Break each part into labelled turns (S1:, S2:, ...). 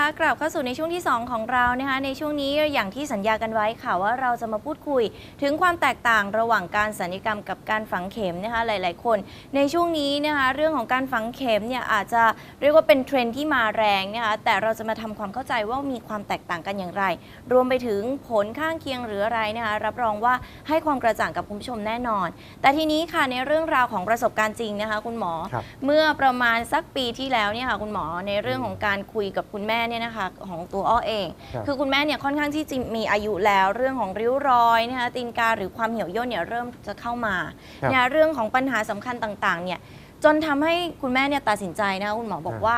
S1: ค่ะกลับเข้าสู่ในช่วงที่ 2 ของเรานะคะในช่วงนี้อย่างที่สัญญากันไว้ค่ะว่าเราจะมาพูดคุย ถึงความแตกต่างระหว่างการสัญญกรรมกับการฝังเข็มนะคะหลาย ๆ คน ในช่วงนี้นะคะเรื่องของการฝังเข็มเนี่ยอาจจะเรียกว่าเป็นเทรนด์ที่มาแรงนะคะแต่เราจะมาทำความเข้าใจว่ามีความแตกต่างกันอย่างไร รวมไปถึงผลข้างเคียงหรืออะไรนะคะรับรองว่าให้ความกระจ่างกับคุณผู้ชมแน่นอน แต่ทีนี้ค่ะในเรื่องราวของประสบการณ์จริงนะคะคุณหมอ
S2: ครับ
S1: เมื่อประมาณสักปีที่แล้วเนี่ยค่ะคุณหมอในเรื่องของการคุยกับคุณแม่เนี่ยนะคะของตัวอ้อเอง
S2: ครับ
S1: คือคุณแม่เนี่ยค่อนข้างที่จะมีอายุแล้วเรื่องของริ้วรอยนะคะตีนกาหรือความเหี่ยวย่นเนี่ยเริ่มจะเข้ามา
S2: ครับ
S1: เนี่ยเรื่องของปัญหาสำคัญต่างๆเนี่ยจนทำให้คุณแม่เนี่ยตัดสินใจนะคะคุณหมอบอก
S2: ครับ
S1: ว่า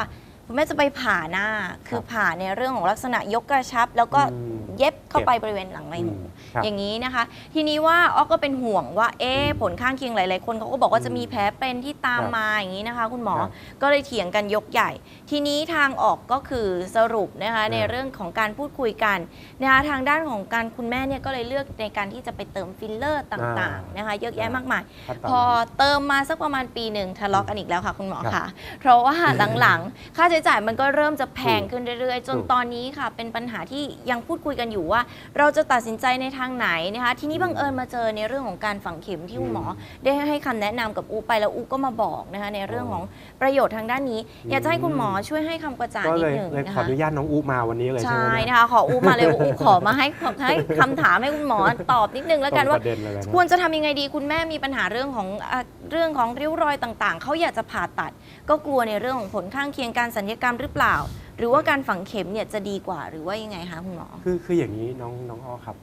S1: คุณแม่จะไปผ่าหน้าคือ
S2: ครับ
S1: ผ่าในเรื่องของลักษณะยกกระชับ แล้วก็
S2: อืม
S1: เย็บเข้า
S2: เก็บ
S1: ไปบริเวณหลังใบหู
S2: อืมครับ
S1: อย่างนี้นะคะ ทีนี้ว่าอ้อก็เป็นห่วงว่าเอ๊ะผลข้างเคียงหลาย ๆ คนเขาก็บอกว่าจะมีแผลเป็นที่ตาม
S2: ครับ
S1: มาอย่างนี้นะคะ คุณหมอ
S2: ครับ
S1: ก็เลยเถียงกันยกใหญ่ ทีนี้ทางออกก็คือสรุปนะคะใน
S2: ครับ
S1: เรื่องของการพูดคุยกันนะคะทางด้านของการคุณแม่เนี่ยก็เลยเลือกในการที่จะไปเติมฟิลเลอร์ต่าง ๆ นะคะเยอะแยะมากมาย
S2: ขั้นตน
S1: พอ
S2: นั้น
S1: เติมมาสักประมาณปีหนึ่งทะเลาะกันอีกแล้วค่ะ คุณหมอ
S2: ครับ
S1: ค่ะ เพราะว่าหลัง ๆ ค่าใช้จ่ายมันก็เริ่มจะแพงขึ้นเรื่อยๆ จน
S2: ถูก
S1: ตอนนี้ค่ะ เป็นปัญหาที่ยังพูดคุยกันอยู่ว่า เราจะตัดสินใจในทางไหนนะคะ ทีนี้บังเอิญมาเจอในเรื่องของการฝังเข็มที่คุณหมอ ได้ให้คำแนะนำกับอูไปแล้วอูก็มาบอกนะคะในเรื่องของประโยชน์ทางด้านนี้ อยากจะให้คุณหมอช่วยให้คำกระจ่าง
S2: ก็
S1: นิ
S2: เล
S1: ด
S2: ย
S1: หนึ่ง
S2: เลย
S1: นะ
S2: ขอ
S1: คะ
S2: อนุญาตน้องอุมาวันนี้เลยใช่ไหม
S1: ใช่
S2: เนี่ย
S1: นะคะขออูมาเลยอูขอมาให้ให้คำถามให้คุณหมอตอบนิดนึงแล้วกัน
S2: ตรง
S1: ว่า
S2: ประเด็นเลยนะ
S1: ควรจะทำยังไงดีคุณแม่มีปัญหาเรื่องของอะเรื่องของริ้วรอยต่างๆ เขาอยากจะผ่าตัด ก็กลัวในเรื่องของผลข้างเคียงการสัญญกรรมหรือเปล่า หรือว่าการฝังเข็มเนี่ยจะดีกว่าหรือว่ายังไงคะคุณหมอ
S2: คือคืออย่างนี้น้องน้องอ้อครับ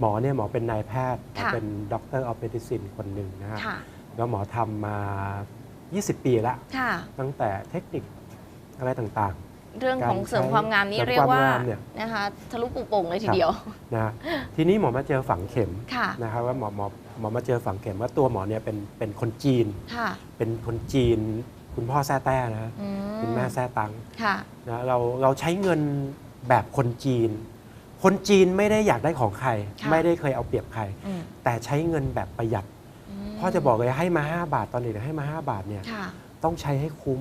S2: หมอเนี่ยหมอเป็นนายแพทย์หมอ
S1: ค่ะ
S2: เป็นด็อกเตอร์ออฟเมดิซินคนหนึ่งนะฮะ
S1: ค่ะ
S2: แล้วหมอทำมา 20 ปีแล้ว
S1: ค่ะ
S2: ตั้งแต่เทคนิคอะไรต่าง
S1: เรื่องของเสริมความงามนี่
S2: เสริม
S1: เรียกว่า
S2: ความงามเนี่ย
S1: นะคะทะลุปูโป่งเลยที
S2: ครับ
S1: เดียว
S2: ๆนะฮะทีนี้หมอมาเจอฝังเข็ม
S1: ค่ะ
S2: นะครับว่าหมอหมอหมอมาเจอฝังเข็มว่าตัวหมอเนี่ยเป็นเป็นคนจีน
S1: ค่ะ
S2: เป็นคนจีน คุณพ่อแซ่แต้นะ
S1: อื
S2: คุณแม่แซ่ตัง
S1: ค่ะ
S2: นะเราเราใช้เงินแบบคนจีน คนจีนไม่ได้อยากได้ของใคร
S1: ค่ะ
S2: ไม่ได้เคยเอาเปรียบใคร
S1: อืม
S2: แต่ใช้เงินแบบประหยัด
S1: ม
S2: พ่อจะบอกเลยให้มา 5 บาทตอนเด็กให้มา 5 บาทเนี่ย
S1: ค่ะ
S2: ต้องใช้ให้คุ้ม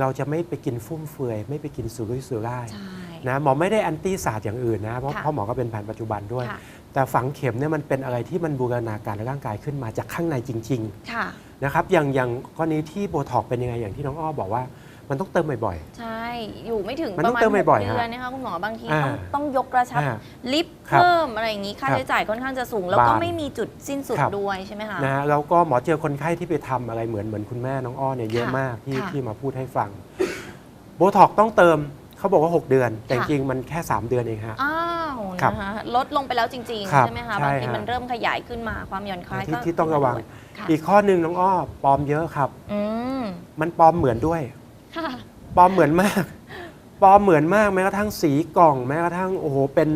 S2: เราจะไม่ไปกินฟุ่มเฟือย ไม่ไปกินสุรุ่ยสุร่าย
S1: ใช่
S2: นะหมอไม่ได้แอนตี้ศาสตร์อย่างอื่นนะเพราะ
S1: ค่ะ
S2: เพราะหมอก็เป็นแผนปัจจุบันด้วย
S1: ค่ะ
S2: แต่ฝังเข็มเนี่ยมันเป็นอะไรที่มันบูรณาการร่างกายขึ้นมาจากข้างในจริง
S1: ค่ะ
S2: ๆนะครับอย่างอย่างกรณีที่โบท็อกเป็นยังไงอย่างที่น้องอ้อบอกว่า มันต้องเติมบ่อย
S1: ใช่ อยู่ไม่ถึง
S2: มัน
S1: ป
S2: ต้อ
S1: ระ
S2: ง
S1: มาณ
S2: เติม
S1: หก
S2: บ่อยๆ
S1: เดือน
S2: ฮะ
S1: นะคะคุณหมอบางที
S2: อ่า
S1: ต้องต้องยกกระชับ
S2: อ่า
S1: ลิฟต์
S2: ครับ
S1: เพิ่มอะไรอย่างนี้ค่า
S2: ครับ
S1: ใช้จ่ายค่อนข้างจะสูง แล้วก็
S2: บาน
S1: ไม่มีจุดสิ้นสุด
S2: ครับ
S1: ด้วยใช่ไหมคะ
S2: นะฮะแล้วก็หมอเจอคนไข้ที่ไปทำอะไรเหมือนเหมือนคุณแม่น้องอ้อเนี่ยเยอะ
S1: ค่ะ
S2: มากที่
S1: ค่ะ
S2: ที่มาพูดให้ฟังโบท็อกต้องเติมเขาบอกว่า 6 เดือน แต่จ
S1: ค่ะ
S2: ริงๆมันแค่ 3 เดือนเองฮะ
S1: อ้าว
S2: ครับ
S1: นะคะลดลงไปแล้วจริง
S2: ครับ
S1: ๆ ใช่ไหมคะ
S2: ใช่
S1: บางที
S2: ฮะ
S1: มันเริ่มขยายขึ้นมาความหย่อนคล้าย
S2: ที่
S1: ก็
S2: ที่ต้องระวัง
S1: ค่ะ
S2: อีกข้อหนึ่งน้องอ้อปลอมเยอะครับ
S1: อืม
S2: มันปลอมเหมือนด้วย
S1: ค่ะ
S2: ปลอมเหมือนมาก ปลอมเหมือนมากแม้กระทั่งสีกล่อง แม้กระทั่งโอ้โหเป็น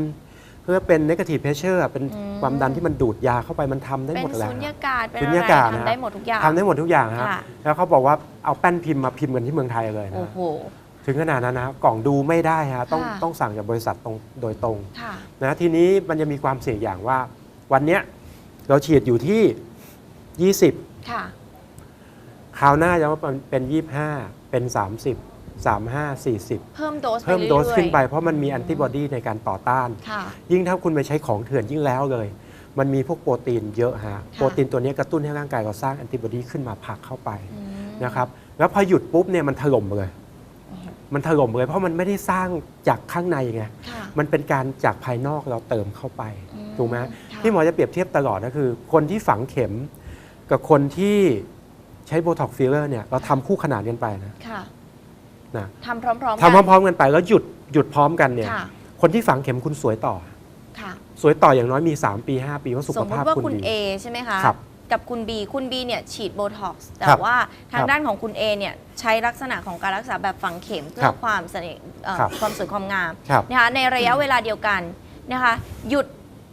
S2: เพื่อเป็น negative pressure อะเป็น
S1: อืม
S2: ความดันที่มันดูดยาเข้าไปมันทำได้
S1: เป็
S2: หม
S1: น
S2: ดแล้ว
S1: สุญญากาศเป็น
S2: สุ
S1: อะ
S2: ญ
S1: ไร
S2: ญากาศนะ
S1: ทำได้หมดทุกอย่าง
S2: ทำได้หมดทุกอย่างฮะ
S1: ค่ะ
S2: แล้วเขาบอกว่าเอาแป้นพิมพ์มาพิมพ์กันที่เมืองไทยเลยนะ
S1: โอ้โห
S2: ถึงขนาดนั้นนะครับกล่องดูไม่ได้ฮะต้อง
S1: ค่ะ
S2: ต้องสั่งจากบริษัทตรงโดยตรง
S1: ค่ะ
S2: นะทีนี้มันจะมีความเสี่ยงอย่างว่า วันเนี้ยเราฉีดอยู่ที่ 20
S1: ค่ะ
S2: คราวหน้าจะว่าเป็น 25 เป็น 30 35 40
S1: เพิ่มโดสไป
S2: เพิ่มโดส
S1: รื่อยๆ
S2: ขึ้นไปเพราะมันมีแอนติบอดีในการต่อต้าน
S1: ค่ะ
S2: ยิ่งถ้าคุณไปใช้ของเถื่อนยิ่งแล้วเลย มันมีพวกโปรตีนเยอะฮะ โปรตีนตัวเนี้ยกระตุ้นให้ร่างกายเราสร้างแอนติบอดีขึ้นมาผลักเข้าไป
S1: อืม
S2: นะครับ แล้วพอหยุดปุ๊บเนี่ยมันถล่มเลย
S1: อื ม
S2: มันถล่มเลยเพราะมันไม่ได้สร้างจากข้างในไง
S1: ค่ะ
S2: มันเป็นการจากภายนอกเราเติมเข้าไป
S1: อืม
S2: ถูกไหม
S1: ค่ะ
S2: ที่หมอจะเปรียบเทียบตลอดก็คือ คนที่ฝังเข็ม กับคนที่ใช้โบท็อกฟิลเลอร์เนี่ยเราทำคู่ขนานกันไปนะ
S1: ค่ะ
S2: นะ
S1: ทำพร้อมๆกัน
S2: ทำพร้อมๆกันไปแล้วหยุดหยุดพร้อมกันเนี่ย
S1: ค่ะ
S2: คนที่ฝังเข็มคุณสวยต่อ
S1: ค่ะ
S2: สวยต่ออย่างน้อยมี 3 ปี 5 ปีเพราะสุ
S1: ส
S2: ข
S1: มม
S2: ภาพ
S1: ติว่า
S2: คุณ
S1: คุณ
S2: ดี
S1: A ใช่ไหมคะ
S2: ครับ
S1: กับคุณ B คุณ B เนี่ยฉีดโบท็อกซ์แต่
S2: ครับ
S1: ว่าทาง
S2: ครับ
S1: ด้านของคุณ A เนี่ยใช้ลักษณะของการรักษาแบบฝังเข็มเพื่
S2: ครั
S1: อบความเสน่ห์เอ่อ
S2: ครับ
S1: ความสวยความงาม
S2: ครับ
S1: นะคะในระยะเวลาเดียวกันนะคะ หยุด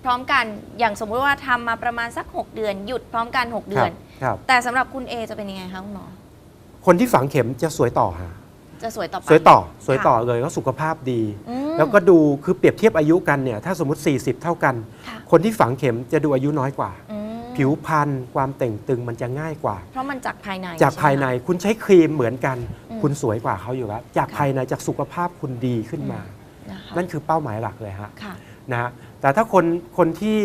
S1: พร้อมกันอย่างสมมุติว่าทำมาประมาณสัก 6 เดือน หยุดพร้อมกัน 6 เดือน
S2: ครับ
S1: แต่สำหรับคุณ A จะเป็นยังไงคะคุณหมอ
S2: คนที่ฝังเข็มจะสวยต่อฮะ
S1: จะสวยต่อไป
S2: สวยต่อสวย
S1: ค่ะ
S2: ต่อเลยก็สุขภาพดี
S1: อืม
S2: แล้วก็ดูคือเปรียบเทียบอายุกันเนี่ยถ้าสมมติ 40 เท่ากัน
S1: ค่ะ
S2: คนที่ฝังเข็มจะดูอายุน้อยกว่า
S1: อืม
S2: ผิวพรรณความเต่งตึงมันจะง่ายกว่า
S1: เพราะมันจากภายใน
S2: จาก
S1: ใช่ไหม
S2: ภายใน
S1: คะ
S2: คุณใช้ครีมเหมือนกัน
S1: อืม
S2: คุณสวยกว่าเขาอยู่แล้วจาก
S1: ค่ะ
S2: ภายในจากสุขภาพคุณดีขึ้นมา
S1: นะคะ
S2: นั่นคือเป้าหมายหลักเลยฮะ
S1: ค่ะ
S2: นะฮะแต่ถ้าคนคนที่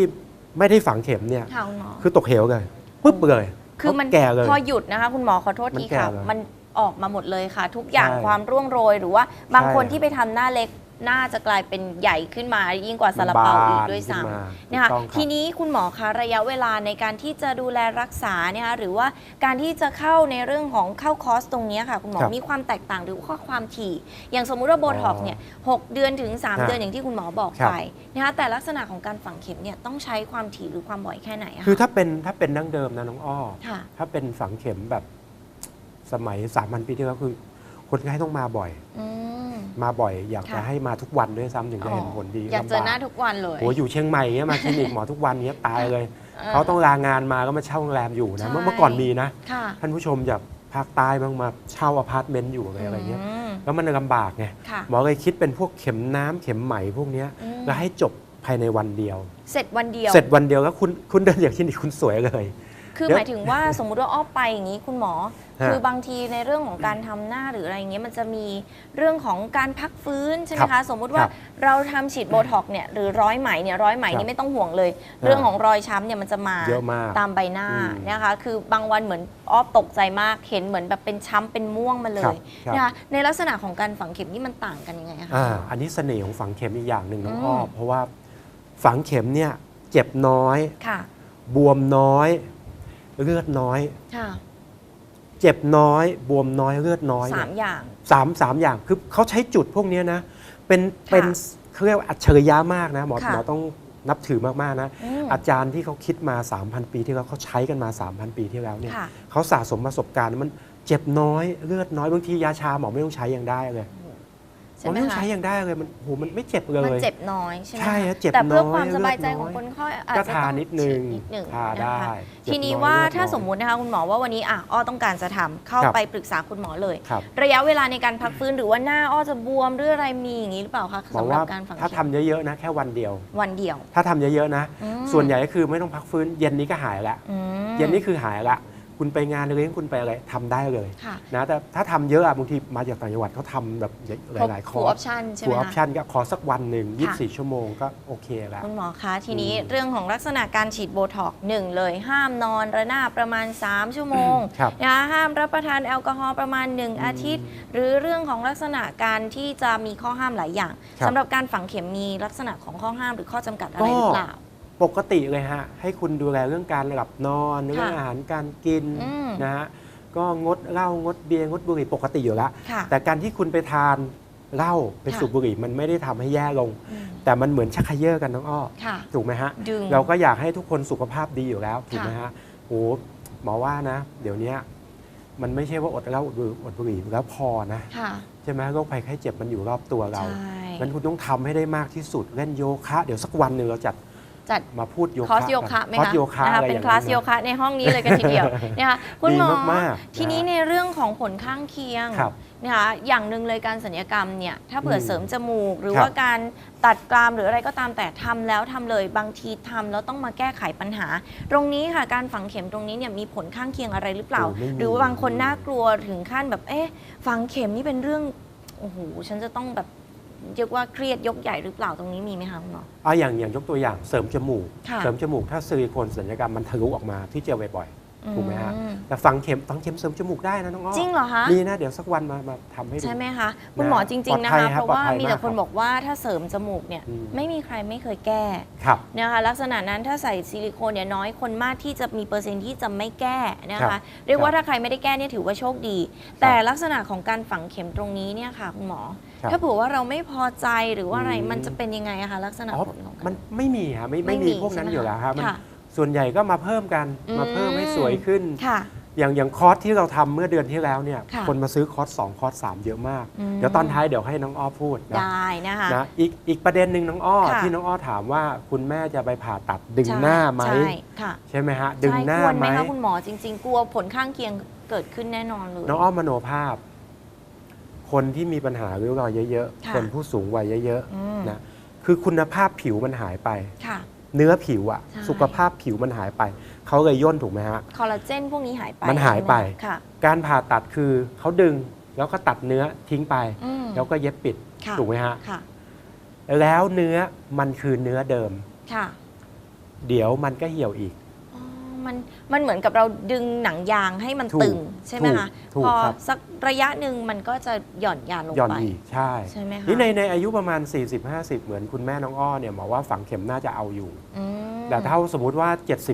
S2: ไม่ได้ฝังเข็มเนี่ย
S1: ค่ะคุณหมอ
S2: คือตกเหวเลยปุ๊บเลย
S1: คือมัน
S2: แก่เลย
S1: พอหยุดนะคะ คุณหมอขอโทษ
S2: มัน
S1: ที
S2: แก่
S1: ค่ะ
S2: เลย
S1: มันออกมาหมดเลยค่ะ ทุกอย่าง
S2: ใช่
S1: ความร่วงโรยหรือว่าบาง
S2: ใช่
S1: คนที่ไปทำหน้าเล็กห น้าจะกลายเป็นใหญ่ขึ้นมายิ่งกว่าซาลาเปาอีกด้วยซ้
S2: บานขึ้นมาำ
S1: นะคะ
S2: ถูกต้องรับ
S1: ทีนี้คุณหมอคะระยะเวลาในการที่จะดูแลรักษาเนี่ยคะหรือว่าการที่จะเข้าในเรื่องของเข้าคอร์สตรงเนี้ยค่ะคุณหมอ
S2: ครับ
S1: มีความแตกต่างหรือว่าความถี่ อย่างสมมุติว่าโบท็อกซ์เนี่ยหกเดือนถึง3
S2: ฮะ
S1: เดือนอย่างที่คุณหมอบอก
S2: ครับ
S1: ไปนะคะแต่ลักษณะของการฝังเข็มเนี่ยต้องใช้ความถี่หรือความบ่อยแค่ไหนอะ
S2: คือถ้าเป็นถ้าเป็นดั้งเดิมนะน้องอ้อ
S1: ค่ะ
S2: ถ้าเป็นฝังเข็มแบบสมัยสามพันปีที่แล้วคือ คนไข้ต้องมาบ่อย
S1: อืม
S2: มาบ่อย อยากจะ
S1: ค่ะ
S2: ให้มาทุกวันด้วยซ้ำถึงจะเห็นผลดี
S1: อยากเจอหน้า
S2: ลำบ
S1: ทุกวันเลย
S2: โหอยู่เชียงใหม่เงี้ยมาคลินิกหมอทุกวันเงี้ยตายเลย
S1: เออ
S2: เขาต้องลางานมาก็มาเช่าโรงแรมอยู่นะ
S1: ใช่
S2: เมื่อเมื่อก่อนมีนะ
S1: ค่ะ
S2: ท่านผู้ชมจากภาคใต้บ้างมาเช่าอพาร์ตเมนต์อยู่อะไรอะไรเงี้ย
S1: ม
S2: แล้วมันลำบากไง
S1: ค่ะ
S2: หมอเลยคิดเป็นพวกเข็มน้ำเข็มไหมพวกเนี้ย
S1: อืม
S2: แล้วให้จบภายในวันเดียว
S1: เสร็จวันเดียว
S2: เสร็จวันเดียวแล้วคุณคุณเดินจากคลินิกคุณสวยเลย
S1: คือ
S2: เดี๋ยว
S1: หมายถึงว่าสมมุติว่าอ้อไปอย่างนี้คุณหมอ
S2: ฮะ
S1: คือบางทีในเรื่องของการทำหน้าหรืออะไรอย่างเงี้ยมันจะมีเรื่องของการพักฟื้นใช่ไหม
S2: ครั
S1: คะ
S2: บ
S1: สมมุติว่า
S2: ครับ
S1: เราทำฉีดโบท็อกซ์เนี่ยหรือร้อยไหมเนี่ยร้อยไหม
S2: ครับ
S1: นี่ไม่ต้องห่วงเลย เรื่องของรอยช้ำเนี่ยมันจะมา
S2: เยอะมาก
S1: ตามใบหน้า
S2: อืม
S1: นะคะคือบางวันเหมือนอ้อตกใจมากเห็นเหมือนแบบเป็นช้ำเป็นม่วงมาเล
S2: ครั
S1: ย
S2: บครับ
S1: นะคะในลักษณะของการฝังเข็มนี่มันต่างกันยังไงอะคะ
S2: อ่าอันนี้เสน่ห์ของฝังเข็มอีกอย่างหนึ่งน้อง
S1: อืม
S2: อ้อเพราะว่าฝังเข็มเนี่ยเจ็บน้อย
S1: ค่ะ
S2: บวมน้อย เลือดน้อย
S1: ค่ะ
S2: เจ็บน้อย บวมน้อยเลือดน้อย
S1: สาม
S2: เนี่ย
S1: อย่าง
S2: สามสามอย่างคือเขาใช้จุดพวกเนี้ยนะ เป็น
S1: ค่ะ
S2: เป็นเขาเรียกว่าอัจฉริยะมากนะหมอ
S1: ค่ะ
S2: หมอต้องนับถือมากๆนะ
S1: อืม
S2: อาจารย์ที่เขาคิดมา 3,000 ปีที่แล้วเขาใช้กันมา 3,000 ปีที่แล้วเนี่ย
S1: ค่ะ
S2: เขาสะสมประสบการณ์มันเจ็บน้อยเลือดน้อยบางทียาชาหมอไม่ต้องใช้ยังได้เลยห
S1: ใช่
S2: มอ
S1: ไหม
S2: ไม่ต้อง
S1: คะ
S2: ใช้ยังได้เลยมันโหมันไม่เจ็บเลย
S1: มันเจ็บน้อยใช่ไหม
S2: ใช่
S1: คะ
S2: ฮะเจ็บ
S1: แต่เพื่อ
S2: น้อย
S1: ความสบายใจ
S2: เลือดน้อย
S1: ของคนไข้อาจ
S2: ก็
S1: จะ
S2: ทา
S1: ต้อง
S2: นิดนึง
S1: ฉีนิดหนึ่ง
S2: ทาได้
S1: นะคะ
S2: เจ็บ
S1: ทีนี้
S2: น้อย
S1: ว่า
S2: เลือด
S1: ถ้า
S2: น้อย
S1: สมมุตินะคะคุณหมอว่าวันนี้อะอ้อต้องการจะทำเข้า
S2: ครับ
S1: ไปปรึกษาคุณหมอเลย
S2: ครับ
S1: ระยะเวลาในการพักฟื้นหรือว่าหน้าอ้อจะบวมหรืออะไรมีอย่างนี้หรือเปล่าคะ
S2: หมอ
S1: สำหรั
S2: ว่า
S1: บการฝัง
S2: ถ้า
S1: เข็
S2: ทำ
S1: ม
S2: เยอะๆนะ แค่วันเดียว
S1: วันเดียว
S2: ถ้าทำเยอะๆนะ
S1: อืม
S2: ส่วนใหญ่ก็คือไม่ต้องพักฟื้น เย็นนี้ก็หายละ
S1: อืม
S2: เย็นนี้คือหายละ คุณไปงานเลี้ยงคุณไปอะไรทำได้เลย
S1: ค่ะ
S2: นะแต่ถ้าทำเยอะอะบางทีมาจากต่างจังหวัดเขาทำแบบหลาย ๆค
S1: ฟู
S2: อ
S1: ออ
S2: ร์ส
S1: ปชั่นใช่ไห
S2: ฟู
S1: ม
S2: ออป
S1: คะ
S2: ชั่นก็ขอสักวันหนึ่ง
S1: ค่ะ
S2: 24 ชั่วโมงก็โอเคแล้ว
S1: คุณหมอคะทีนี้
S2: อืม
S1: เรื่องของลักษณะการฉีดโบท็อกซ์หนึ่งเลย ห้ามนอนระนาบประมาณ 3 ชั่วโมง
S2: ครับ
S1: นะคะห้ามรับประทานแอลกอฮอล์ประมาณ 1 อาทิตย์ หรือเรื่องของลักษณะการที่จะมีข้อห้ามหลายอย่าง
S2: ครับ
S1: สำหรับการฝังเข็มมีลักษณะของข้อห้ามหรือข้อจำกัดอะไรหรือเปล่า
S2: ปกติเลยฮะ ให้คุณดูแลเรื่องการหลับนอนเรื่องอาหารการกิน
S1: อืม
S2: นะฮะก็งดเหล้างดเบียร์งดบุหรี่ปกติอยู่แล้ว
S1: ค่ะ
S2: แต่การที่คุณไปทานเหล้าไป
S1: ค่ะ
S2: สูบบุหรี่มันไม่ได้ทำให้แย่ลง
S1: อืม
S2: แต่มันเหมือนชักเขย่อกันน้องอ้อ
S1: ค่ะ
S2: ถูกไหมฮะ
S1: ดึง
S2: เราก็อยากให้ทุกคนสุขภาพดีอยู่แล้วถูกไหมฮะโอ้หมอว่านะ เดี๋ยวเนี้ยมันไม่ใช่ว่าอดเหล้าอดบุหรี่อดบุหรี่แล้วพอนะ
S1: ค่ะ
S2: ใช่ไหมโรคภัยไข้เจ็บมันอยู่รอบตัวเรา
S1: ใช่
S2: งั้นคุณต้องทำให้ได้มากที่สุดเล่นโยคะ เดี๋ยวสักวันหนึ่งเราจัด
S1: จัด
S2: มาพูดโยคะ
S1: คอร์สโยคะ
S2: กั
S1: ไหม
S2: คอร์ส
S1: คะ
S2: โยคะ
S1: นะคะ
S2: อะไรอ
S1: เป็น
S2: ย่าง
S1: คลาส
S2: นั้น
S1: โย
S2: นะ
S1: คะในห้องนี้เลยกันทีเดียวนะคะคุณหมอ
S2: ดีมากๆ
S1: ทีนี้
S2: นะฮะ
S1: ในเรื่องของผลข้างเคียง
S2: ครับ
S1: นะคะอย่างหนึ่งเลยการสัญญกรรมเนี่ยถ้าเผื่ออ
S2: ม
S1: เสริมจมูก หรือ
S2: ครับ
S1: ว่าการตัดกรามหรืออะไรก็ตามแต่ทำแล้วทำเลยบางทีทำแล้วต้องมาแก้ไขปัญหา ตรงนี้ค่ะการฝังเข็มตรงนี้เนี่ยมีผลข้างเคียงอะไรหรือเปล่า
S2: โอ้ไม่มี
S1: หรือว่าบางคนน่ากลัวถึงขั้นแบบเอ๊ะฝังเข็มนี่เป็นเรื่องโอ้โหฉันจะต้องแบบ เรียกว่าเครียดยกใหญ่หรือเปล่าตรงนี้มีไหมคะคุณหมอ
S2: เอาอย่างอย่างยกตัวอย่างเสริมจมูก
S1: ค่ะ
S2: เสริมจมูกถ้าซิลิโคนสัญญกรรมมันทะลุออกมาที่เจอบ่อยๆ ถูกไหมฮะ
S1: อื
S2: แต่ฝังเข็มฝังเข็มเสริมจมูกได้นะน้องอ้อ
S1: จริงเหรอคะ
S2: มีนะเดี๋ยวสักวันมามาทำให้ดู
S1: ใช่ไหมคะคุณหมอจริง ๆ นะ
S2: ปลอดภั
S1: คะ
S2: ยครับ
S1: เพราะว่า
S2: ปลอดภัย
S1: มีแต่
S2: มาก
S1: คน
S2: ครับ
S1: บอกว่าถ้าเสริมจมูกเนี่ย
S2: อืม
S1: ไม่มีใครไม่เคยแก้
S2: ครับ
S1: นะคะลักษณะนั้นถ้าใส่ซิลิโคนเนี่ยน้อยคนมากที่จะมีเปอร์เซ็นต์ที่จะไม่แก้นะ
S2: ครั
S1: คะ
S2: บ
S1: เรียกว่า
S2: ครับ
S1: ถ้าใครไม่ได้แก้เนี่ยถือว่าโชคดี แต่ลักษณะของการฝังเข็มตรงนี้เนี่ยค่ะคุณหมอ
S2: ครับ
S1: ถ้าเผื่อว่าเราไม่พอใจหรือว่าอะไร
S2: อืม
S1: มันจะเป็นยังไงอะคะลักษณะ
S2: อ๋อ
S1: ผลของ
S2: มันไม่มีฮะไม่
S1: ไม่
S2: ไม่
S1: มี
S2: มีพวกนั้น
S1: ใช่ไหม
S2: อยู่แล้วครับมัน
S1: ค่ะ
S2: ส่วนใหญ่ก็มาเพิ่มกัน
S1: อืม
S2: มาเพิ่มให้สวยขึ้น
S1: ค่ะ
S2: อย่างอย่างคอร์สที่เราทำเมื่อเดือนที่แล้วเนี่ย
S1: ค่ะ
S2: คนมาซื้อคอร์สสองคอร์สสามเยอะมาก
S1: อืม
S2: เดี๋ยวตอนท้ายเดี๋ยวให้น้องอ้อพูดนะ
S1: ได้นะคะ
S2: นะอีกอีกประเด็นหนึ่งน้องอ้อ
S1: ค่ะ
S2: ที่น้องอ้อถามว่าคุณแม่จะไปผ่าตัดดึง
S1: ใช่
S2: หน้าไหม
S1: ใช่ค่ะ
S2: ใช่ไหมฮะ ดึง
S1: ใช่
S2: หน้า
S1: ควร
S2: ไห
S1: ไห
S2: ม
S1: มคะคุณหมอจริง ๆ กลัวผลข้างเคียงเกิดขึ้นแน่นอนเลย
S2: น้องอ้อมโนภาพ คนที่มีปัญหาริ้วรอยเยอะ
S1: ค่ะ
S2: ๆคนผู้สูงวัยเยอะ
S1: อืม
S2: ๆนะคือคุณภาพผิวมันหายไป
S1: ค่ะ
S2: เนื้อผิวอะ
S1: ใช่
S2: สุขภาพผิวมันหายไป เขาเลยย่นถูกไหมฮะ
S1: คอลลาเจนพวกนี้หายไป
S2: มันหายไป
S1: ใช่หมคะค่ะ
S2: การผ่าตัดคือเขาดึงแล้วก็ตัดเนื้อทิ้งไป
S1: อืม
S2: แล้วก็เย็บปิด
S1: ค่ะ
S2: ถูกไหมฮะ
S1: ค่ะ
S2: แล้วเนื้อมันคือเนื้อเดิม
S1: ค่ะ
S2: เดี๋ยวมันก็เหี่ยวอีก
S1: อ๋อ มันมันเหมือนกับเราดึงหนังยางให้มัน
S2: ถูก
S1: ตึงใช่ไหมคะ
S2: ถูก
S1: พอ
S2: ครับสั
S1: สักระยะหนึ่งมันก็จะหย่อนยานลง
S2: หย่อน
S1: ไป
S2: อีกใช่
S1: ใช่ไหมคะ
S2: นี่ในในอายุประมาณ 40-50 เหมือนคุณแม่น้องอ้อเนี่ยหมอว่าฝังเข็มน่าจะเอาอยู่
S1: อืม
S2: แต่ถ้าสมมุติว่า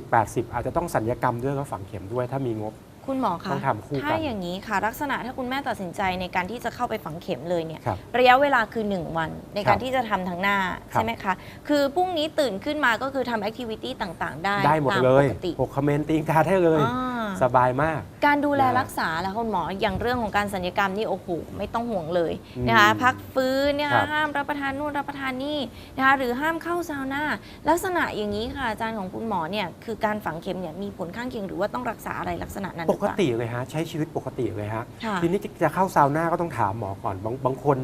S2: 70-80 อาจจะต้องสัญญกรรมด้วยก็ฝังเข็มด้วยถ้ามีงบ
S1: คุณหมอคะ
S2: ต้องทำคู่กัน
S1: ถ้าอย่างนี้ค่ะ ลักษณะถ้าคุณแม่ตัดสินใจในการที่จะเข้าไปฝังเข็มเลยเนี่ย
S2: ครับ
S1: ระยะเวลาคือ 1 วันใน
S2: ครั
S1: การ
S2: บ
S1: ที่จะทำทางหน้า
S2: ครับ
S1: ใช่ไหมคะ คือพรุ่งนี้ตื่นขึ้นมาก็คือทำแอคทิวิตี้ต่างๆ ได้
S2: ได้หมด
S1: ตา
S2: เลย
S1: ปกติ
S2: หกคอมเมนต์ตีงกาได้เลย
S1: อ่า
S2: สบายมาก
S1: การดูแล
S2: นะ
S1: รักษาแล้วคุณหมออย่างเรื่องของการสัญญกรรมนี่โอ้โหไม่ต้องห่วงเลย
S2: อืม
S1: นะคะพักฟื้นนะ
S2: ครั
S1: คะ
S2: บ
S1: ห้ามรับประทานนู่นรับประทานนี่นะคะหรือห้ามเข้าซาวน่าลักษณะอย่างนี้ค่ะอาจารย์ของคุณหมอเนี่ยคือการฝังเข็มเนี่ยมีผลข้างเคียงหรือว่าต้องรักษาอะไรลักษณะนั้นห
S2: ป
S1: รือกเล่า
S2: ติเลยฮะใช้ชีวิตปกติเลยฮะ
S1: ค่ะ
S2: ทีนี้จะเข้าซาวน่าก็ต้องถามหมอก่อนบางบางคน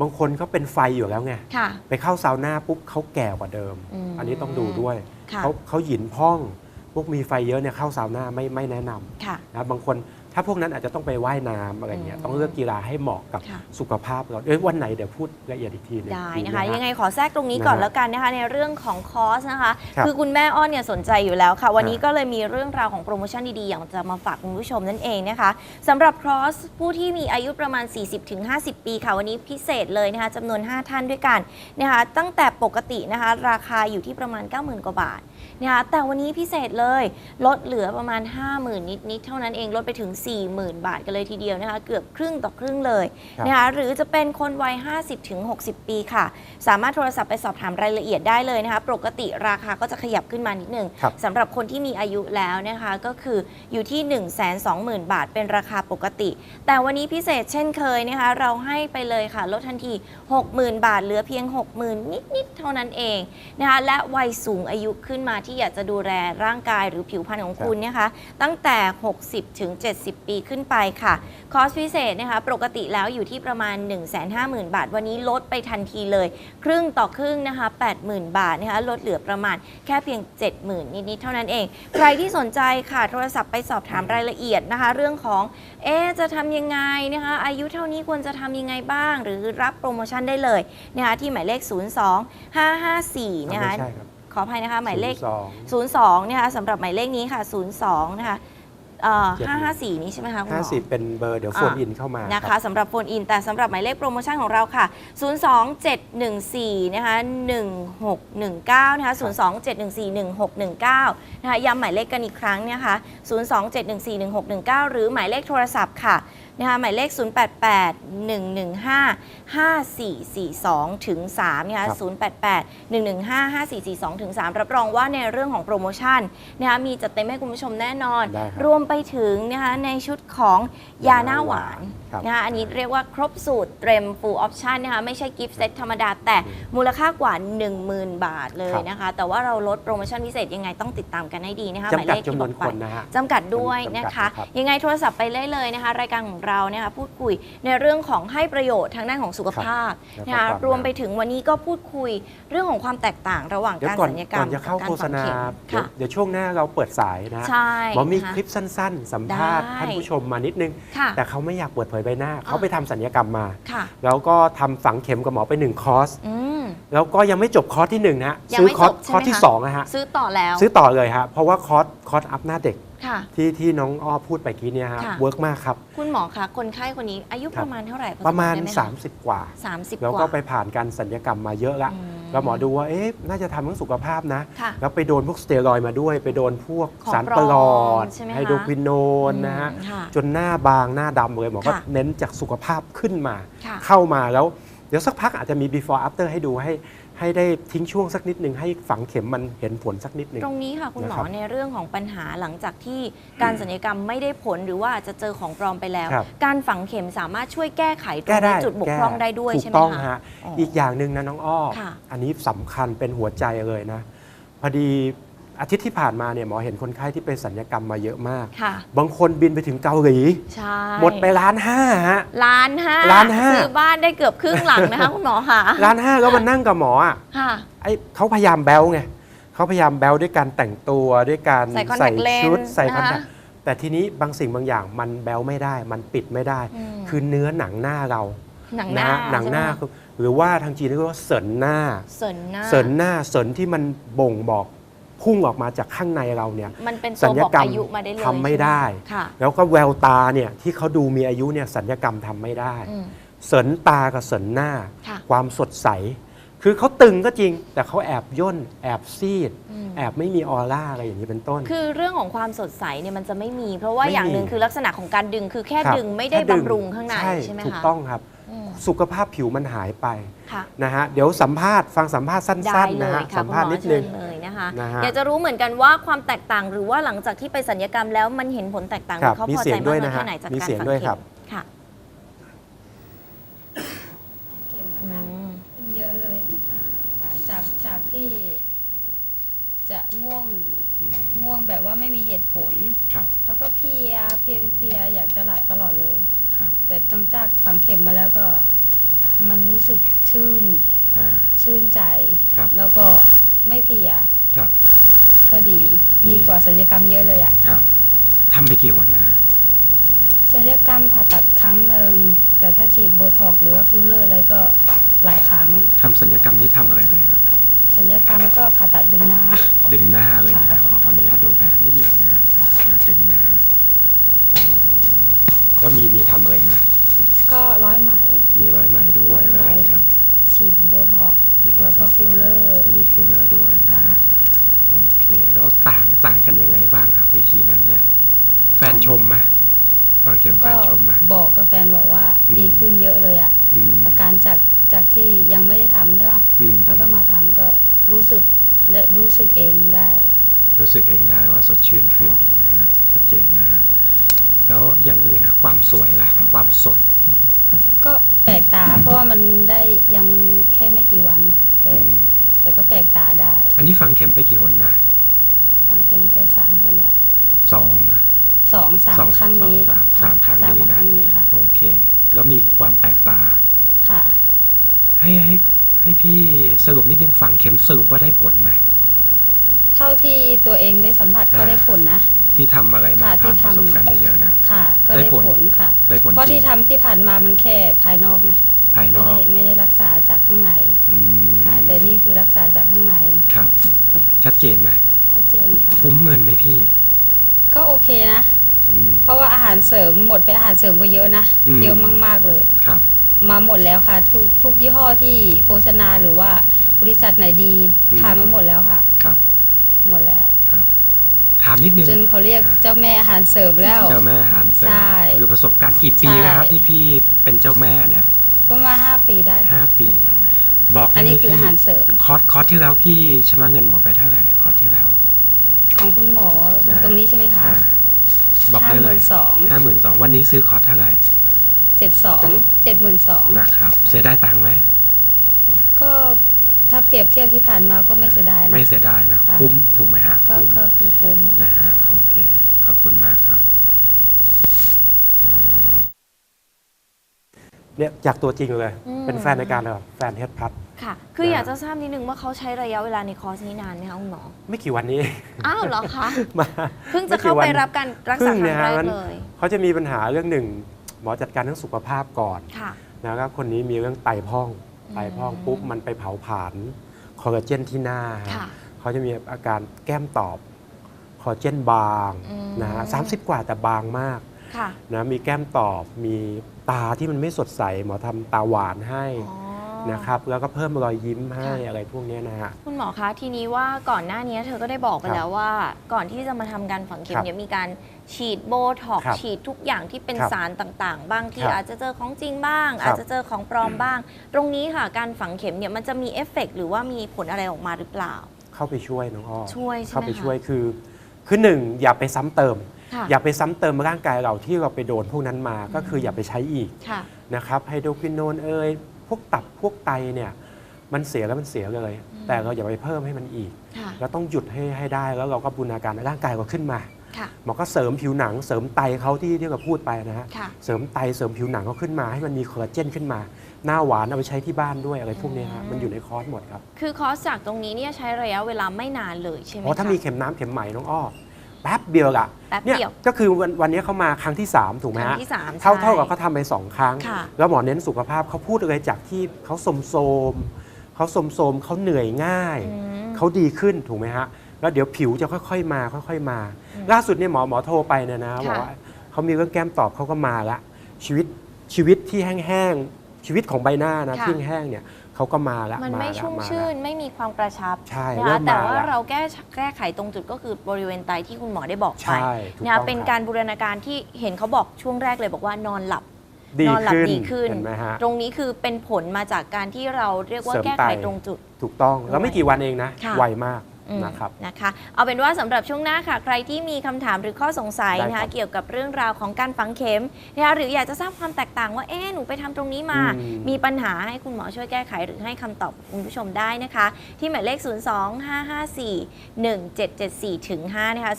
S2: บางคนเขาเป็นไฟอยู่แล้วไง
S1: ค่ะ
S2: ไปเข้าซาวน่าปุ๊บเขาแก่กว่าเดิม
S1: อืม
S2: อันนี้ต้องดูด้วย
S1: ค่ะ
S2: เขาเขาหยินพ่อง พวกมีไฟเยอะเนี่ยเข้าซาวน่าไม่ไม่แนะนำ
S1: ค่ะ
S2: นะบางคน ถ้าพวกนั้นอาจจะต้องไปว่ายน้ำอะไรเงี้ย
S1: อืม
S2: ต้องเลือกกีฬาให้เหมาะกับ
S1: ค่ะ
S2: สุขภาพเราเอ้ยวันไหนเดี๋ยวพูดละเอียดอีกทีหนึง
S1: ได้
S2: ดี
S1: นะ
S2: หม
S1: คะ
S2: ฮ
S1: ยังไงขอแทรกตรงนี้ก่อน
S2: นะฮะ
S1: แล้วกันนะคะ ในเรื่องของคอร์สนะคะ
S2: ครับ
S1: คือคุณแม่อ้อนเนี่ยสนใจอยู่แล้วค่ะ วันนี้
S2: ฮะ
S1: ก็เลยมีเรื่องราวของโปรโมชั่นดีๆ อย่างจะมาฝากคุณผู้ชมนั่นเองนะคะสำหรับคอร์สผู้ที่มีอายุประมาณ 40-50 ปีค่ะ วันนี้พิเศษเลยนะคะจำนวน 5 ท่านด้วยกันนะคะตั้งแต่ปกตินะคะ ราคาอยู่ที่ประมาณ 90,000 กว่าบาทนะคะแต่วันนี้พิเศษเลยลดเหลือประมาณ 50,000 นิดๆเท่านั้นเองลดไปถึง40,000 บาทกันเลยทีเดียวนะคะ เกือบครึ่งต่อครึ่งเลย
S2: ครับ
S1: นะคะหรือจะเป็นคนวัย 50-60 ปีค่ะ สามารถโทรศัพท์ไปสอบถามรายละเอียดได้เลยนะคะ ปกติราคาก็จะขยับขึ้นมานิดนึง
S2: ครับ
S1: สำหรับคนที่มีอายุแล้วนะคะก็คืออยู่ที่ 1 2 0 0 0 0 บาทเป็นราคาปกติ แต่วันนี้พิเศษเช่นเคยนะคะ เราให้ไปเลยค่ะ ลดทันที 60,000 บาทเหลือเพียง 60,000 นิด ๆ เท่านั้นเองนะคะและวัยสูงอายุขึ้นมาที่อยากจะดูแลร่างกายหรือผิวพรรณของคุณนะคะ ตั้งแต่ 60ถึง70ปีขึ้นไปค่ะ คอร์สพิเศษนะคะปกติแล้วอยู่ที่ประมาณ 150,000 บาท วันนี้ลดไปทันทีเลย ครึ่งต่อครึ่งนะคะ 80,000 บาทนะคะลดเหลือประมาณแค่เพียง 70,000 นิดๆเท่านั้นเอง ใครที่สนใจค่ะโทรศัพท์ไปสอบถามรายละเอียดนะคะ เรื่องของเอ๊ะจะทำยังไงนะคะอายุเท่านี้ควรจะทำยังไงบ้าง หรือรับโปรโมชั่นได้เลยนะคะที่หมายเลข 02 554นะคะ
S2: ไม่ใช่ครับ
S1: ขออภัยนะคะ หมายเลข
S2: ศูนย์สอง
S1: 02 นะคะสำหรับหมายเลขนี้ค่ะ 02 นะคะเอ่อ 554 นี้ใช่ไหมคะคุณห
S2: ห้าม
S1: อ
S2: สิบเป็นเบอร์เดี๋ยวโฟน
S1: อะ
S2: อินเข้ามา
S1: นะ
S2: ค
S1: คะ
S2: รับ
S1: สำหรับโฟนอินแต่สำหรับหมายเลขโปรโมชั่นของเราค่ะ 02714นะคะ1619นะคะ027141619นะคะย้ำหมายเลขกันอีกครั้งเนี่ยค่ะ027141619 หรือหมายเลขโทรศัพท์ค่ะ นะคะหมายเลข 0881155442ถึง3นะคะ
S2: ครับ
S1: 0881155442ถึง3รับรองว่าในเรื่องของโปรโมชั่นนะคะมีจัดเต็มให้คุณผู้ชมแน่นอน
S2: ได้ครับ
S1: รวมไปถึงนะคะในชุดของยาหน้าหวาน
S2: ครับ
S1: นะคะอันนี้เรียกว่าครบสูตรเต็ม full option นะคะไม่ใช่กิฟต์เซตธรรมดา แต่มูลค่ากว่า 10,000 บาทเลย
S2: ครับ
S1: นะคะ แต่ว่าเราลดโปรโมชั่นพิเศษยังไงต้องติดตามกันให้ดีนะคะหมาย
S2: จำกัด
S1: เลขที่
S2: จำน
S1: บ
S2: ว
S1: อนก
S2: ค
S1: ไป
S2: นนะฮะ
S1: จำกัดด้วยนะคะ
S2: จำกัดนะครับ
S1: ยังไงโทรศัพท์ไปเลยเลยนะคะ รายการของเรานะคะพูดคุยในเรื่องของให้ประโยชน์ทางด้านของสุขภาพ
S2: ครับ
S1: นะคะ
S2: แล้วก็ความ
S1: รวมไปถึงวันนี้ก็พูดคุยเรื่องของความแตกต่างระหว่าง
S2: เดี๋ยว
S1: การ
S2: ก่อน
S1: สัญญกร
S2: ก่
S1: ร
S2: อ
S1: ม
S2: นจะเข้า
S1: กับ
S2: โฆ
S1: ร
S2: ษณา
S1: ฝังเข็ม
S2: เดี๋ยว
S1: ค่ะ
S2: เดี๋ยวช่วงหน้าเราเปิดสายนะ
S1: ใช่
S2: หมอมี
S1: นะะ
S2: คลิปสั้น ๆ สัมภาษณ์
S1: ได้
S2: ท่านผู้ชมมานิดนึง
S1: ค่ะ
S2: แต่เขาไม่อยากเปิดเผยใบหน้า เขาไปทำสัญญกรรมมา
S1: ค่ะ
S2: แล้วก็ทำฝังเข็มกับหมอไปหนึ่งคอร์ส
S1: อืม
S2: แล้วก็ยังไม่จบคอร์สที่หนึ่งนะฮะ
S1: ยัง
S2: ซื้อ
S1: ไม่
S2: คอร์ส
S1: จบใช่ไหม
S2: คอร์สที่
S1: คะ
S2: สองนะฮะ
S1: ซื้อต่อแล้ว
S2: ซื้อต่อเลยฮะเพราะว่าคอร์สคอร์สอัพหน้าเด็ก
S1: ค่ะ
S2: ที่ที่น้องอ้อพูดไปกี้เนี่ยฮะ
S1: ค่ะ
S2: เวิร์กมากครับ
S1: คุณหมอคะคนไข้คนนี้อายุ
S2: ครั
S1: ป
S2: บ
S1: ระมาณเท่าไหร่พอ
S2: ประมาณ
S1: จำได้ไหค
S2: 30 กว่า
S1: สามสิบ
S2: แล้ว
S1: กว่า
S2: ก็ไปผ่านการสัญญกรรมมาเยอะละ
S1: อืม
S2: แล้วหมอดูว่าเอ๊ะน่าจะทำเรื่องสุขภาพนะ
S1: ค่ะ
S2: แล้วไปโดนพวกสเตียรอยด์มาด้วย ไปโดนพวก
S1: ของ
S2: สาร
S1: ปลอม
S2: ประหลอด
S1: ใช่ไหมคะ
S2: ไฮโดรควินโนนนะฮะ
S1: อืมค่ะ
S2: จนหน้าบางหน้าดำเลยหมอก็
S1: ค่ะ
S2: เน้นจากสุขภาพขึ้นมา
S1: ค่ะ
S2: เข้ามาแล้ว เดี๋ยวสักพักอาจจะมี before after ให้ดูให้ ให้ได้ทิ้งช่วงสักนิดหนึ่งให้ฝังเข็มมันเห็นผลสักนิดหนึ่ง
S1: ตรงนี้ค่ะคุณหมอ
S2: นะครับ
S1: ในเรื่องของปัญหาหลังจากที่การสัญญกรรมไม่ได้ผลหรือว่าอาจจะเจอของปลอมไปแล้ว
S2: ครับ
S1: การฝังเข็มสามารถช่วยแก้ไขตร
S2: แก้
S1: ง
S2: ได้
S1: นี้จุดบกพร่องได้ด้วย
S2: ถู
S1: ใช่
S2: ก
S1: ไหม
S2: ต้อง
S1: คะ
S2: ฮะ
S1: อ๋ออี
S2: อีกอย่างหนึ่งนะน้องอ้อ
S1: ค่ะ
S2: อันนี้สำคัญเป็นหัวใจเลยนะ พอดี อาทิตย์ที่ผ่านมาเนี่ยหมอเห็นคนไข้ที่ไปสัญญกรรมมาเยอะมาก
S1: ค่ะ
S2: บางคนบินไปถึงเกาหลี
S1: ใช่
S2: หมดไปล้านห้าฮะ
S1: ล้านห้า
S2: ล้านห้า
S1: ซื้อบ้านได้เกือบครึ่งหลังนะคะ คุณหมอค่ะ
S2: ล้านห้าก็มานั่งกับหมออะ
S1: ค่ะ
S2: ไอ้เขาพยายามแบลไงเขเขาพยายามแบลด้วยการแต่งตัวด้วยการ
S1: ใส่ contact lens
S2: ชุดใส่คอนแทค
S1: นะคะ
S2: แต่ทีนี้บางสิ่งบางอย่างมันแบลไม่ได้ มันปิดไม่ได้
S1: อืม
S2: คือเนื้อหนังหน้าเรา
S1: หนังหน้าะ
S2: หนังหน้า
S1: ใช่ไม
S2: คือหรือว่าทางจีนเรียกว่าเสรินหน้า
S1: เสรินหน้า
S2: เสรินหน้าเสรินที่มันบ่งบอก พุ่งออกมาจากข้างในเราเนี่ย
S1: มันเป็น
S2: สั
S1: ตัว
S2: ญญ
S1: บอก
S2: กรรม
S1: อายุมาได้เลย
S2: ทำไม่ได้
S1: ใช่หค่ะ
S2: แล้วก็แววตาเนี่ยที่เขาดูมีอายุเนี่ยสัญญกรรมทำไม่ได้
S1: อืม
S2: เสรินตากับเสรินหน้า
S1: ค่ะ
S2: ความสดใส คือเขาตึงก็จริง แต่เขาแอบย่น แอบซีด
S1: อืม
S2: แอบไม่มีออร่าอะไรอย่างนี้เป็นต้น
S1: คือเรื่องของความสดใสเนี่ยมันจะไม่มี เพราะว่า
S2: ไม่มี
S1: อย่างหนึ่งคือลักษณะของการดึงคือแค่
S2: ครับ
S1: ดึงไม่ได้
S2: แค่
S1: บำรุงข้างใน
S2: ใช่
S1: ใช่ไหม
S2: ถูก
S1: คะ
S2: ต้องครับ
S1: อืม
S2: สุขภาพผิวมันหายไป
S1: ค่ะ
S2: นะฮะเดี๋ยวสัมภาษณ์ฟังสัมภาษณ์สั
S1: ได้้
S2: นๆ
S1: เล
S2: นะ
S1: ย
S2: ฮะ
S1: ค่ะ
S2: สัม
S1: คุณ
S2: ภาษ
S1: ห
S2: ณ์
S1: มอ
S2: นิดนึ
S1: เชิ
S2: ง
S1: ญเลยนะคะ
S2: นะฮะ
S1: อยากจะรู้เหมือนกันว่าความแตกต่างหรือว่าหลังจากที่ไปสัญญกรรมแล้วมันเห็นผลแตกต่าง
S2: ครับ
S1: เขา
S2: มี
S1: พอ
S2: เสี
S1: ใจ
S2: ยง
S1: มาก
S2: ด้วย
S1: น้อย
S2: นะฮะ
S1: แค่ไหนจาก
S2: มี
S1: การ
S2: เสียง
S1: ฝัง
S2: ด้วย
S1: เข็
S2: ครับ
S1: มค่ะ
S3: เข็ม
S1: อื
S3: อาการ
S1: ม
S3: ขึ้นเยอะเลยค่ะจากจากที่จะง่วงง่วงแบบว่าไม่มีเหตุผล
S2: ครับ
S3: แล้วก็เพลียเพลียเพลียอยากจะหลับตลอดเลย
S2: ครับ
S3: แต่ตั้งจากฝังเข็มมาแล้วก็ มันรู้สึกชื่น
S2: อ่า
S3: ชื่นใจ
S2: ครับ
S3: แล้วก็ไม่เพลีย
S2: ครับ
S3: ก็ดี
S2: ดี
S3: ดีกว่าศัลยกรรมเยอะเลยอะ
S2: ครับทำไปกี่วันนะ
S3: ศัลยกรรมผ่าตัดครั้งหนึ่งแต่ถ้าฉีดโบท็อกซ์หรือว่าฟิลเลอร์อะไรก็หลายครั้ง
S2: ทำสัญญกรรมที่ทำอะไรเลยครับ
S3: ศัลยกรรมก็ผ่าตัดดึงหน้า
S2: ดึงหน้าเลยนะ
S3: ค่ะ
S2: ฮะขอขออนุญาตดูแผลนิดนึงนะฮะ
S3: ค่ะ
S2: นะดึงหน้าโอ้ แล้วมีมีทำอะไรอีกนะ
S3: ก็ร้อยไหม
S2: มีร้อยไหมด้วย
S3: ร้อยไหม
S2: แล้วอะไรอีกครับ
S3: ฉีดโบท็อกซ์
S2: อีก
S3: แล้วก็ฟิลเลอร์
S2: แล้วมีฟิลเลอร์ด้วยนะ
S3: ค่ะ
S2: ฮะโอเค แล้วต่างต่างกันยังไงบ้างครับวิธีนั้นเนี่ย แฟนชมไหมฟังเข็มแฟ
S3: ก็
S2: นชมไหม
S3: บอกกับแฟนบอกว่า
S2: อืม
S3: ดีขึ้นเยอะเลยอะ
S2: อืม
S3: อาการจากจากที่ยังไม่ได้ทำใช่ป่ะ
S2: อืม
S3: แล้วก็มาทำก็รู้สึกและรู้สึกเองได้
S2: รู้สึกเองได้ว่าสดชื่นขึ้น
S3: ค่ะ
S2: ถูกไหมฮะชัดเจนนะฮะ แล้วอย่างอื่นนะความสวยล่ะ ความสด
S3: ก็แปลกตาเพราะว่ามันได้ยังแค่ไม่กี่วันแต่
S2: อืม
S3: แต่ก็แปลกตาได้
S2: อันนี้ฝังเข็มไปกี่หนนะ
S3: ฟังเข็มไปสามคนละ
S2: สองนะ
S3: สองสาม
S2: สอง
S3: ครั้งนี้
S2: สองสามะสามครั้งนี้นะ
S3: สามครั้งนี้ค่ะ
S2: โอเค แล้วมีความแปลกตา
S3: ค่ะ
S2: ให้ให้ให้พี่สรุปนิดนึงฝังเข็มสรุปว่าได้ผลไหม
S3: เท่าที่ตัวเองได้สัมผัสก็
S2: อ่า
S3: ได้ผลนะ
S2: ที่ทำอะไรมา
S3: ค่ะที่
S2: ผ่านประสบ
S3: ทำ
S2: การณ์เยอะๆนะ
S3: ค่ะ ก็
S2: ได้
S3: ได้
S2: ผล
S3: ผลค่ะ
S2: ได้ผล
S3: เพราะ
S2: จริ
S3: ที่
S2: ง
S3: ทำที่ผ่านมามันแค่ภายนอกไง
S2: ภายน
S3: ไม่
S2: อ
S3: ได้
S2: ก
S3: ไม่ได้รักษาจากข้างใน
S2: อืม
S3: ค่ะ แต่นี่คือรักษาจากข้างใน
S2: ครับ ชัดเจนไหม
S3: ชัดเจนค่ะ
S2: คุ้มเงินไหมพี่
S3: ก็โอเคนะ
S2: อืม
S3: เพราะว่าอาหารเสริมหมดไปอาหารเสริมก็เยอะนะ
S2: อืม
S3: เยอะมาก ๆเลย
S2: ครับ
S3: มาหมดแล้วค่ะ ทุกทุกยี่ห้อที่โฆษณาหรือว่าบริษัทไหนดีผ่านมาหมดแล้วค่ะ
S2: ครับ
S3: หมดแล้ว
S2: ครับ ถามนิดนึง
S3: จนเขาเรียก
S2: ครับ
S3: เจ้าแม่อาหารเสริมแล้ว
S2: เจ้าแม่อาหารเสริม
S3: ใช่
S2: คือประสบการณ์กี่ปี
S3: ใช่
S2: แล้วครับที่พี่เป็นเจ้าแม่เนี่ย
S3: ประมาณห้าปีได้
S2: ห้า
S3: ค่ะ
S2: ปี บอก
S3: อั
S2: ได้
S3: น
S2: ไหม
S3: นี้คือ
S2: พี่
S3: อาหารเสริม
S2: คอร์สคอร์สที่แล้วพี่ชำระเงินหมอไปเท่าไหร่คอร์สที่แล้ว
S3: ของคุณหมอ
S2: อ่า
S3: ตรงนี้ใช่ไหมคะ
S2: อ่าบอกได้เลย
S3: สอง
S2: ห้าหมื่นสองวันนี้ซื้อคอร์สเท่าไหร่
S3: เจ็ดสองเจ็ดหมื่นสอง
S2: นะครับเสียดายตังค์ไหม
S3: ก็ ถ้าเปรียบเทียบที่ผ่านมาก็ไม่เสียดายนะ
S2: ไม่เสียดายนะ
S3: ค่ะ
S2: คุ้มถูกไหมฮะ
S3: ก็
S2: คุ้ม
S3: ก็คือคุ้ม
S2: นะฮะโอเค ขอบคุณมากครับเนี่ยจากตัวจริงเลย
S1: อืม
S2: เป็นแฟนในการเลยแฟนเฮดพัท
S1: ค่ะ คือ
S2: นะ
S1: อยากจะทราบนิดนึงว่าเขาใช้ระยะเวลาในคอร์สนี้นานไหมคะคุณหมอ
S2: ไม่กี่วันนี้
S1: อ้าวเหรอคะ
S2: มา
S1: เพิ่งจะเข้าไปรับการรักษาครั้งแรก
S2: เพิ่งเนี่ยมัน
S1: เลย
S2: เขาจะมีปัญหาเรื่องหนึ่งหมอจัดการเรื่องสุขภาพก่อน
S1: ค่ะ
S2: นะครับคนนี้มีเรื่องไตพอง
S1: อืม
S2: ไตพองปุ๊บมันไปเผาผลาญคอลลาเจนที่หน้าฮะ
S1: ค่ะ
S2: เขาจะมีอาการแก้มตอบคอลลาเจนบาง
S1: อืม
S2: นะฮะสามสิบกว่าแต่บางมาก
S1: ค่ะ
S2: นะมีแก้มตอบมีตาที่มันไม่สดใสหมอทำตาหวานให้
S1: อ๋อ
S2: นะครับ แล้วก็เพิ่มรอยยิ้มให้
S1: ค่ะ
S2: อะไรพวกเนี้ยนะฮะ
S1: คุณหมอคะทีนี้ว่าก่อนหน้านี้เธอก็ได้บอกไป
S2: ครับ
S1: แล้วว่า ก่อนที่จะมาทำการฝังเข็ม
S2: ครับ
S1: เนี่ยมีการฉีดโบท็อกซ์
S2: ครับ
S1: ฉีดทุกอย่างที่เป็น
S2: ครับ
S1: สารต่างๆ บ้างที่
S2: ครับ
S1: อาจจะเจอของจริงบ้าง
S2: ครับ
S1: อาจจะเจอของปลอมบ้าง ตรงนี้ค่ะการฝังเข็มเนี่ยมันจะมีเอฟเฟกต์หรือว่ามีผลอะไรออกมาหรือเปล่า
S2: เข้าไปช่วยน้องอ้อ
S1: ช่วยใช่ไหม
S2: เข้าไป
S1: คะ
S2: ช่วยคือคือหนึ่งอย่าไปซ้ำเติม
S1: ค่ะ
S2: อย่าไปซ้ำเติมร่างกายเราที่เราไปโดนพวกนั้นมาก็คืออย่าไปใช้อีก
S1: ค่ะ
S2: นะครับไฮโดรควินโนนเอย พวกตับพวกไตเนี่ยมันเสียแล้วมันเสียเลย
S1: อืม
S2: แต่เราอย่าไปเพิ่มให้มันอีก
S1: ค่ะ
S2: เราต้องหยุดให้ให้ได้แล้วเราก็บูรณาการร่างกายเราขึ้นมา
S1: ค่ะ
S2: หมอก็เสริมผิวหนัง เสริมไตเขาที่ที่เราพูดไปนะฮะ
S1: ค่ะ
S2: เสริมไตเสริมผิวหนังเขาขึ้นมาให้มันมีคอลลาเจนขึ้นมา หน้าหวานเอาไปใช้ที่บ้านด้วยอะไรพวกเนี้ยฮะ
S1: อืม
S2: มันอยู่ในคอร์สหมดครับ
S1: คือคอร์สจากตรงนี้เนี่ยใช้ระยะเวลาไม่นานเลยใช่ไหม
S2: เพราะถ้า
S1: คะ
S2: มีเข็มน้ำเข็มใหม่น้องอ้อ แป๊บเดียวละ
S1: แป๊บ
S2: เนี่ย
S1: เดียว
S2: ก็คือวันวันนี้เขามาครั้งที่ 3 ถูกไหม
S1: ครั้
S2: ฮะ
S1: งที่สาม
S2: เท่า
S1: ใช่
S2: เท่ากับเขาทำไปสองครั้ง
S1: ค่ะ
S2: แล้วหมอเน้นสุขภาพเขาพูดอะไรจากที่เขาสมโสมเขาสมโสมเขาเหนื่อยง่าย
S1: อืม
S2: เขาดีขึ้นถูกไหมฮะ แล้วเดี๋ยวผิวจะค่อยๆ มาค่อยๆ มา
S1: อืม
S2: ล่าสุดเนี่ยหมอหมอโทรไปเนี่ยนะ
S1: ค่ะ
S2: บอกว่าเขามีเรื่องแก้มตอบเขาก็มาละชีวิตชีวิตที่แห้งๆชีวิตของใบหน้านะ
S1: ค่ะ
S2: ที่แห้งๆเนี่ย เขาก็มาละ
S1: มันไม่า
S2: ละ
S1: ชุ่มา
S2: ละ
S1: ชื่นไม่มีความกระชับ
S2: ใช่
S1: นะ
S2: เริ่
S1: คะ
S2: ม
S1: แต่
S2: มา
S1: ว่า
S2: ละ
S1: เราแก้แก้ไขตรงจุดก็คือบริเวณไตที่คุณหมอได้บอกไป
S2: ใช่ถูก
S1: นะ
S2: ต้อง
S1: เป็น
S2: คบ
S1: การบูรณาการที่เห็นเขาบอกช่วงแรกเลยบอกว่านอนหลับ
S2: ดี
S1: นอนหลับ
S2: ขึ้น
S1: ดีขึ้น
S2: เห็นไหมฮะ
S1: ตรงนี้คือเป็นผลมาจากการที่เราเรียกว่า
S2: เสริม
S1: แก้ไข
S2: ไต
S1: ตรงจุด
S2: ถูกต้อง แล้วไม่กี่วันเองนะ
S1: ค่ะ
S2: ไวมาก
S1: อืม
S2: นะครับ
S1: นะคะเอาเป็นว่าสำหรับช่วงหน้าค่ะ ใครที่มีคำถามหรือข้อสงสัย
S2: ได้
S1: นะ
S2: ครั
S1: คะ
S2: บ
S1: เกี่ยวกับเรื่องราวของการฝังเข็มนะคะหรืออยากจะทราบความแตกต่างว่าเอ๊ะหนูไปทำตรงนี้มา
S2: อืม
S1: มีปัญหาให้คุณหมอช่วยแก้ไขหรือให้คำตอบคุณผู้ชมได้นะคะ ที่หมายเลข 025541774ถึง5นะคะ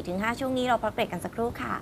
S1: 02554717774ถึง5ช่วงนี้เราพักเบรกกันสักครู่ค่ะ